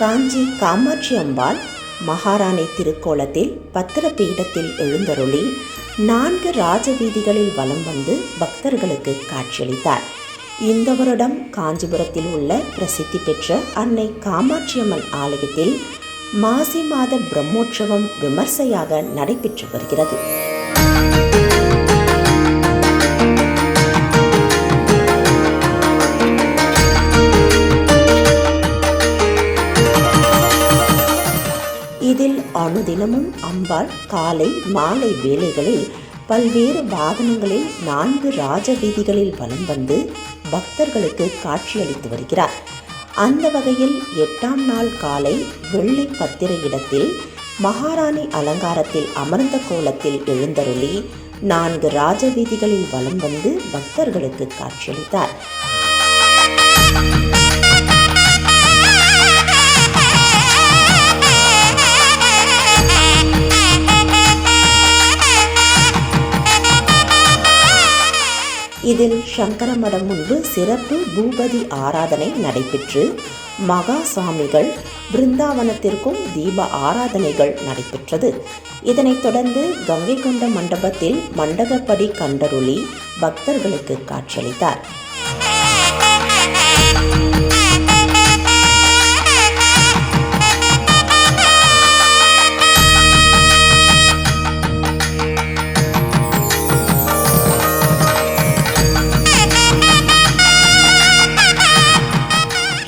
காஞ்சி காமாட்சி அம்பாள் மகாராணி திருக்கோலத்தில் பத்திரபீடத்தில் எழுந்தருளி நான்கு ராஜவீதிகளில் வலம் வந்து பக்தர்களுக்கு காட்சியளித்தார். இந்த வருடம் காஞ்சிபுரத்தில் உள்ள பிரசித்தி பெற்ற அன்னை காமாட்சியம்மன் ஆலயத்தில் மாசி மாத பிரம்மோற்சவம் விமர்சையாக நடைபெற்று வருகிறது. இதில் அனுதினமும் அம்பாள் காலை மாலை வேலைகளில் பல்வேறு வாகனங்களில் நான்கு ராஜ வீதிகளில் வலம் வந்து பக்தர்களுக்கு காட்சியளித்து வருகிறார். அந்த வகையில் எட்டாம் நாள் காலை வெள்ளி பத்திர இடத்தில் மகாராணி அலங்காரத்தில் அமர்ந்த கோலத்தில் எழுந்தருளி நான்கு ராஜவீதிகளில் வலம் வந்து பக்தர்களுக்கு காட்சியளித்தார். இதில் சங்கரமடம் முன்பு சிறப்பு பூபதி ஆராதனை நடைபெற்று மகா சுவாமிகள் பிருந்தாவனத்திற்கும் தீப ஆராதனைகள் நடைபெற்றது. இதனைத் தொடர்ந்து கங்கை கொண்ட மண்டபத்தில் மண்டகப்படி கண்டருளி பக்தர்களுக்கு காட்சியளித்தார்.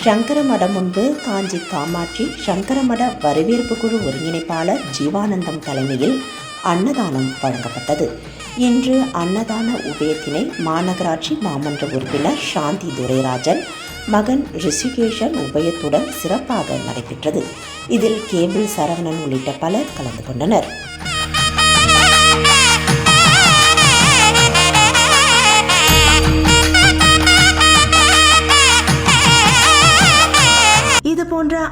சங்கரமடம் முன்பு காஞ்சி காமாட்சி சங்கரமட வரவேற்பு குழு ஒருங்கிணைப்பாளர் ஜீவானந்தம் தலைமையில் அன்னதானம் வழங்கப்பட்டது. இன்று அன்னதான உபயத்தினை மாநகராட்சி மாமன்ற உறுப்பினர் சாந்தி துரைராஜன் மகன் ரிஷிகேஷன் உபயத்துடன் சிறப்பாக நடைபெற்றது. இதில் கேபிள் சரவணன் உள்ளிட்ட பலர் கலந்து கொண்டனர்.